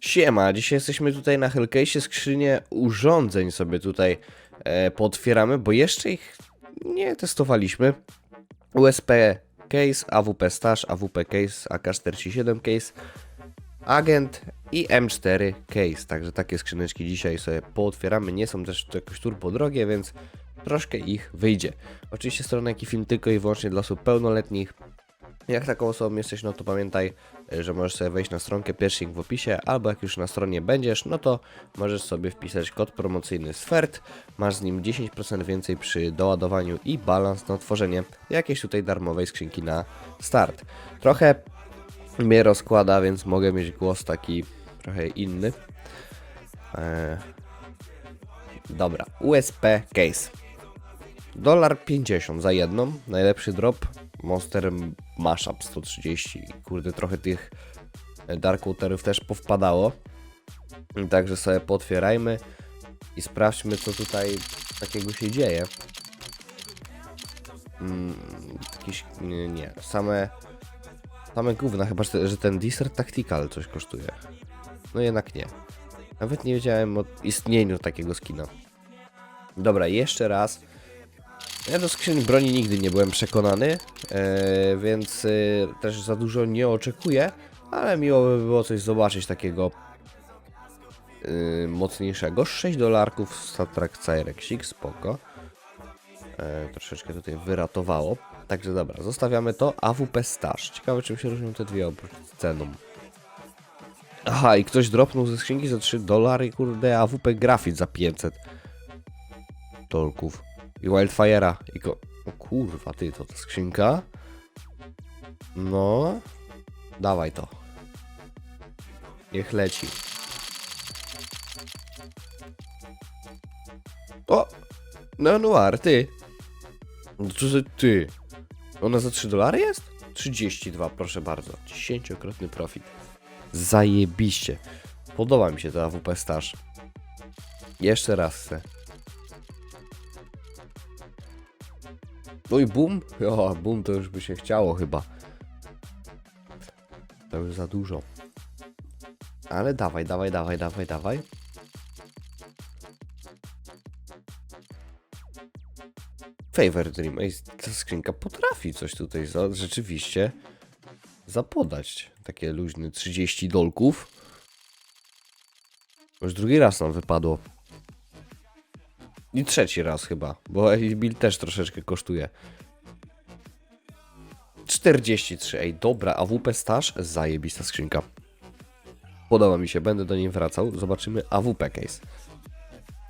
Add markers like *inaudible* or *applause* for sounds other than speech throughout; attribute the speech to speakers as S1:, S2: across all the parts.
S1: Siema, dzisiaj jesteśmy tutaj na Hellcase'ie, skrzynię urządzeń sobie tutaj e, pootwieramy, bo jeszcze ich nie testowaliśmy. USP case, AWP stash, AWP case, AK-47 case, agent i M4 case. Także takie skrzyneczki dzisiaj sobie pootwieramy. Nie są też jakoś turbo drogie, więc troszkę ich wyjdzie. Oczywiście strona jak i film tylko i wyłącznie dla osób pełnoletnich. Jak taką osobą jesteś, no to pamiętaj, że możesz sobie wejść na stronkę, pierwszy w opisie, albo jak już na stronie będziesz, no to możesz sobie wpisać kod promocyjny SFERT, masz z nim 10% więcej przy doładowaniu i balans na otworzenie jakiejś tutaj darmowej skrzynki na start. Trochę mnie rozkłada, więc mogę mieć głos taki trochę inny. Eee, dobra, USP Case. Dolar 50 za jedną, najlepszy drop, Monster Mashup 130. Kurde, trochę tych Dark Waterów też powpadało. Także sobie potwierajmy i sprawdźmy, co tutaj takiego się dzieje. Mm, jakieś, nie, nie, same, same gówna, chyba, że ten Desert Tactical coś kosztuje. No jednak nie. Nawet nie wiedziałem o istnieniu takiego skina. Dobra, jeszcze raz. Ja do skrzyni broni nigdy nie byłem przekonany, e, więc e, też za dużo nie oczekuję, ale miło by było coś zobaczyć takiego e, mocniejszego. 6 dolarków Star Trek Cyrexik, spoko. Troszeczkę tutaj wyratowało. Także dobra, zostawiamy to. AWP Stash. Ciekawe czym się różnią te dwie oprócz ceną. Aha, i ktoś dropnął ze skrzynki za 3 dolary, kurde, AWP Grafit za 500 dolków. I Wildfire'a. I go... O kurwa, ty, to ta skrzynka? No... Dawaj to. Niech leci. O! No Noir, ty. No Co za ty? Ona za 3 dolary jest? 32, proszę bardzo. 10-krotny profit. Zajebiście. Podoba mi się ta AWP Stash. Jeszcze raz chcę. No i boom? O, boom to już by się chciało chyba. To już za dużo. Ale dawaj, dawaj, dawaj, dawaj, dawaj. Favor Dream. Ej, ta skrzynka potrafi coś tutaj za, rzeczywiście zapodać. Takie luźne 30 dolków. Już drugi raz nam wypadło. I trzeci raz chyba, bo Bill też troszeczkę kosztuje. 43, ej, dobra, AWP Stash, zajebista skrzynka. Podoba mi się, będę do niej wracał. Zobaczymy AWP Case.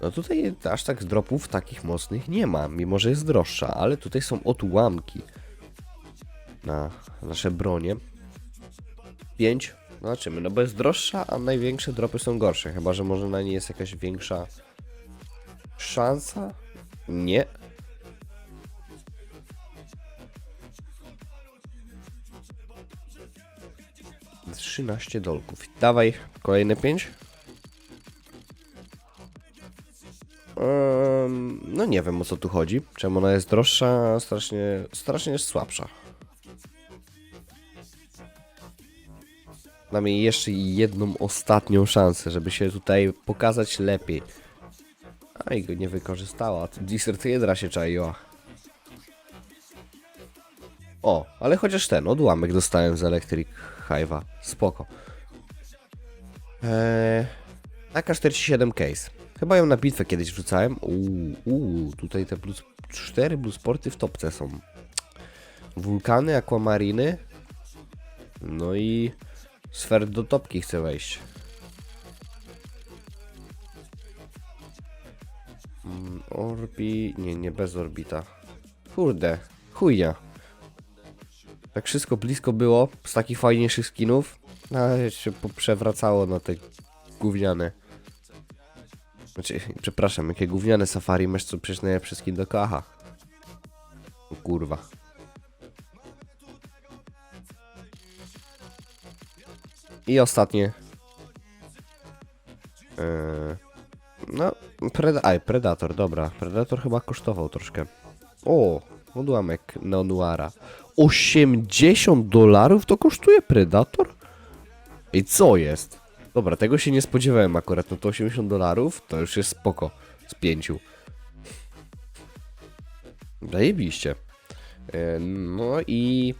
S1: No tutaj aż tak dropów takich mocnych nie ma, mimo że jest droższa, ale tutaj są odłamki na nasze bronie. 5, zobaczymy, no bo jest droższa, a największe dropy są gorsze, chyba że może na niej jest jakaś większa szansa? Nie. Trzynaście dolków. Dawaj, kolejne pięć. Um, no nie wiem o co tu chodzi. Czemu ona jest droższa, strasznie, strasznie jest słabsza. Damy jeszcze jedną ostatnią szansę, żeby się tutaj pokazać lepiej. A i go nie wykorzystała. Desert Hydra się czaiła. O, ale chociaż ten odłamek dostałem z Electric Hive'a. Spoko. Eee, AK-47 case. Chyba ją na bitwę kiedyś wrzucałem. Uuu, uuu tutaj te plus 4 plus sporty w topce są. Wulkany, akwamariny. No i sfer do topki chcę wejść. Mm, Orbi... Nie, nie bez orbita. Kurde, chujnia. Tak wszystko blisko było z takich fajniejszych skinów, ale się przewracało na te gówniane. Znaczy, przepraszam, jakie gówniane safari, masz co przecież najlepszy skin do kacha. O kurwa. I ostatnie. No, Pred Aj, Predator, dobra. Predator chyba kosztował troszkę. O, odłamek Neonuara. 80 dolarów to kosztuje Predator? I co jest? Dobra, tego się nie spodziewałem akurat. No to 80 dolarów to już jest spoko. Z pięciu. Zajebiście. E, No i...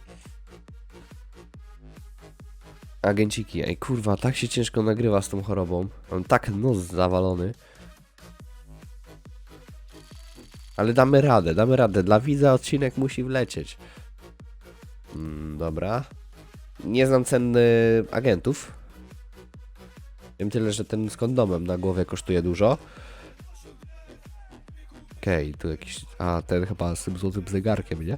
S1: Agenciki. Ej, kurwa, tak się ciężko nagrywa z tą chorobą. Mam tak nos zawalony. Ale damy radę, damy radę. Dla widza odcinek musi wlecieć. Mm, dobra. Nie znam cen y, agentów. Wiem tyle, że ten z kondomem na głowie kosztuje dużo. Okej, tu jakiś... A, ten chyba z tym złotym zegarkiem, nie?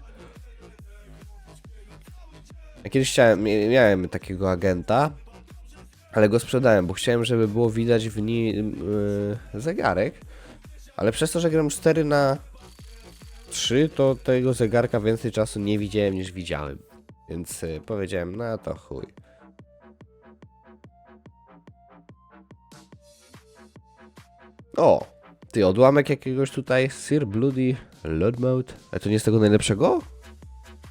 S1: Ja kiedyś chciałem, mia- miałem takiego agenta, ale go sprzedałem, bo chciałem, żeby było widać w nim yy, zegarek. Ale przez to, że gram 4 na 3, to tego zegarka więcej czasu nie widziałem niż widziałem. Więc y, powiedziałem, no to chuj. O! Ty, odłamek jakiegoś tutaj Sir Bloody Lord Mode. A to nie jest tego najlepszego?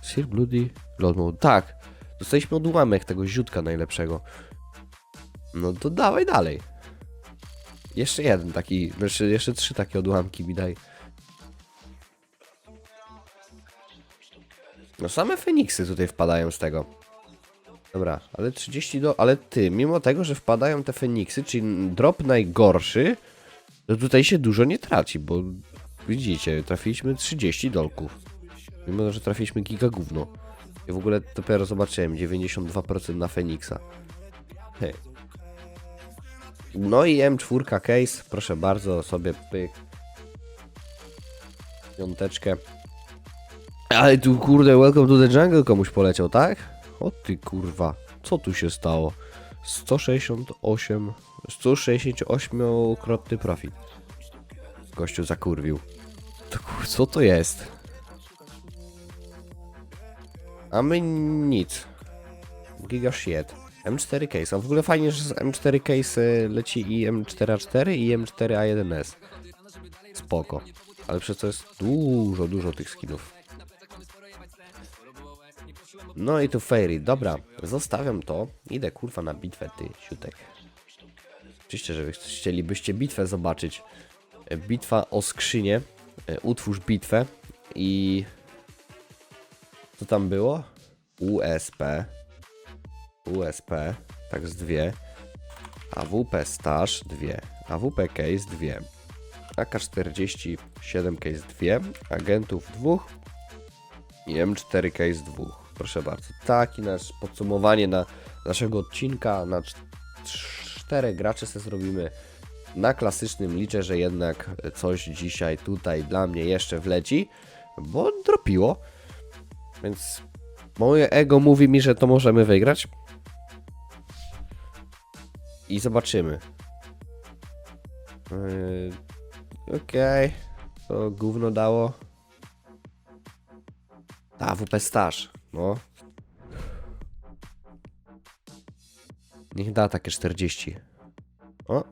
S1: Sir Bloody Lord Mode. Tak. Dostaliśmy odłamek tego ziutka najlepszego. No to dawaj dalej. Jeszcze jeden taki, jeszcze, jeszcze trzy takie odłamki mi daj. No same Feniksy tutaj wpadają z tego. Dobra, ale 30 do... Ale ty, mimo tego, że wpadają te Feniksy, czyli drop najgorszy, to tutaj się dużo nie traci, bo widzicie, trafiliśmy 30 dolków. Mimo, że trafiliśmy giga gówno. Ja w ogóle dopiero zobaczyłem 92% na Feniksa. Hej. No i M4 case, proszę bardzo, sobie pyk. Piąteczkę. Ale tu kurde, welcome to the jungle komuś poleciał, tak? O ty kurwa, co tu się stało? 168, 168-krotny profit. Gościu zakurwił. To kur, co to jest? A my nic. Giga shit. M4 case. A w ogóle fajnie, że z M4 case leci i M4A4 i M4A1S. Spoko. Ale przez to jest dużo, dużo tych skinów. No i tu Fairy. Dobra, zostawiam to. Idę kurwa na bitwę, ty, siutek. Oczywiście, że chcielibyście bitwę zobaczyć. E, Bitwa o skrzynię. E, Utwórz bitwę i... Co tam było? USP. USP, tak z dwie. AWP Stash, dwie. AWP Case, dwie. AK-47 Case, dwie. Agentów, dwóch. I M4 Case, dwóch. Proszę bardzo. Taki nasz podsumowanie na naszego odcinka. Na cz- czterech graczy sobie zrobimy na klasycznym. Liczę, że jednak coś dzisiaj tutaj dla mnie jeszcze wleci, bo dropiło. Więc moje ego mówi mi, że to możemy wygrać. I zobaczymy. Yy, Okej. To gówno dało. A, WP Stash. No. Niech da takie 40. O.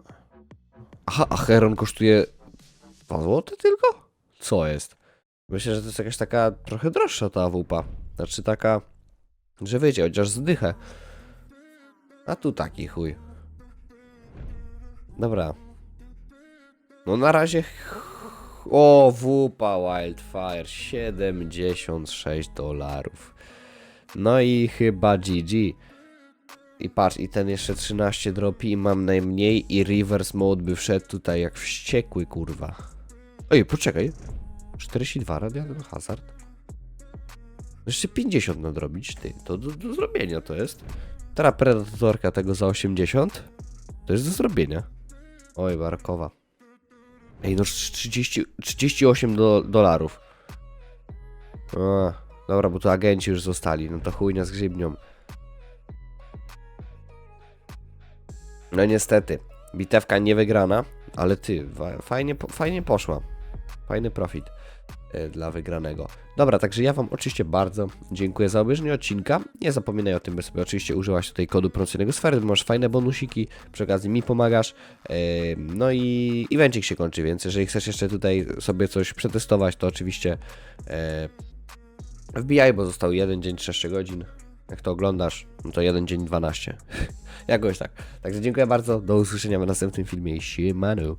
S1: Aha, a Heron kosztuje 2 zł tylko? Co jest? Myślę, że to jest jakaś taka trochę droższa ta AWP. Znaczy taka, że wiecie, chociaż zdychę. A tu taki chuj. Dobra. No na razie... O, wupa Wildfire. 76 dolarów. No i chyba GG. I patrz, i ten jeszcze 13 dropi i mam najmniej i reverse mode by wszedł tutaj jak wściekły, kurwa. Ej, poczekaj. 42 radian hazard. Jeszcze 50 nadrobić, ty. To do, do zrobienia to jest. Teraz predatorka tego za 80. To jest do zrobienia. Oj, Barkowa. Ej, no 30, 38 do, dolarów. A, dobra, bo tu agenci już zostali. No to chujnia z grzybnią. No niestety. Bitewka nie wygrana, ale ty, fajnie, fajnie poszła. Fajny profit dla wygranego. Dobra, także ja Wam oczywiście bardzo dziękuję za obejrzenie odcinka. Nie zapominaj o tym, by sobie oczywiście użyłaś tutaj kodu promocyjnego sfery, masz fajne bonusiki, przy okazji mi pomagasz. E, No i evencik się kończy, więc jeżeli chcesz jeszcze tutaj sobie coś przetestować, to oczywiście e, wbijaj, bo został jeden dzień 6 godzin. Jak to oglądasz, no to jeden dzień 12. *laughs* Jakoś tak. Także dziękuję bardzo, do usłyszenia w następnym filmie. Siemano.